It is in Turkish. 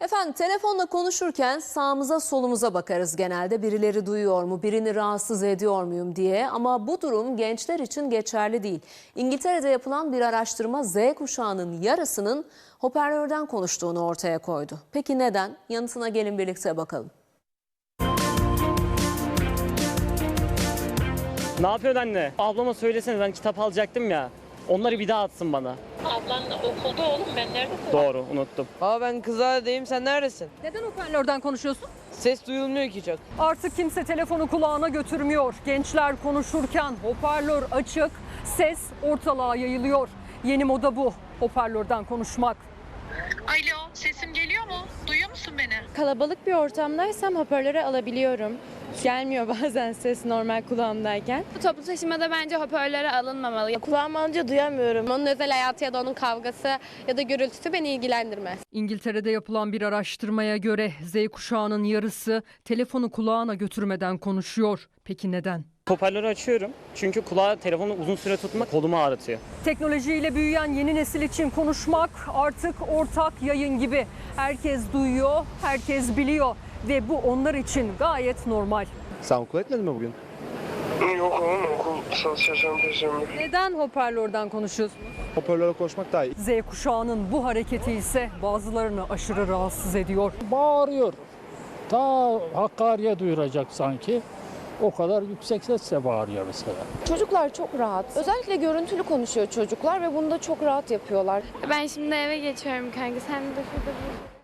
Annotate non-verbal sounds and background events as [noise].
Efendim telefonla konuşurken sağımıza solumuza bakarız genelde birileri duyuyor mu, birini rahatsız ediyor muyum diye ama bu durum gençler için geçerli değil. İngiltere'de yapılan bir araştırma Z kuşağının yarısının hoparlörden konuştuğunu ortaya koydu. Peki neden? Yanıtına gelin birlikte bakalım. Ne yapıyorsun anne? Ablama söylesene ben kitap alacaktım ya. Onları bir daha atsın bana. Ablan okulda oğlum ben nerede Doğru unuttum. Aa ben kızlardayım sen neredesin? Neden hoparlörden konuşuyorsun? Ses duyulmuyor ki çok. Artık kimse telefonu kulağına götürmüyor. Gençler konuşurken hoparlör açık, ses ortalığa yayılıyor. Yeni moda bu. Hoparlörden konuşmak. Alo sesim geliyor mu? Duyuyor musun beni? Kalabalık bir ortamdaysam hoparlöre alabiliyorum. Gelmiyor [laughs] bazen ses normal kulağımdayken. Bu toplu taşımada bence hoparlöre alınmamalı. Kulağım alınca duyamıyorum. Onun özel hayatı ya da onun kavgası ya da gürültüsü beni ilgilendirmez. İngiltere'de yapılan bir araştırmaya göre Z kuşağının yarısı telefonu kulağına götürmeden konuşuyor. Peki neden? Hoparlörü açıyorum çünkü kulağı telefonu uzun süre tutmak kolumu ağrıtıyor. Teknolojiyle büyüyen yeni nesil için konuşmak artık ortak yayın gibi. Herkes duyuyor, herkes biliyor ve bu onlar için gayet normal. Sen okul etmedin mi bugün? Yok oğlum okul çalışacağım perşembe. Neden hoparlörden konuşuyorsunuz? Hoparlöre koşmak daha iyi. Z kuşağının bu hareketi ise bazılarını aşırı rahatsız ediyor. bağırıyor. Ta Hakkari'ye duyuracak sanki. O kadar yüksek sesle bağırıyor mesela. Çocuklar çok rahat. Özellikle görüntülü konuşuyor çocuklar ve bunu da çok rahat yapıyorlar. Ben şimdi eve geçiyorum kanka. Sen de şurada dur.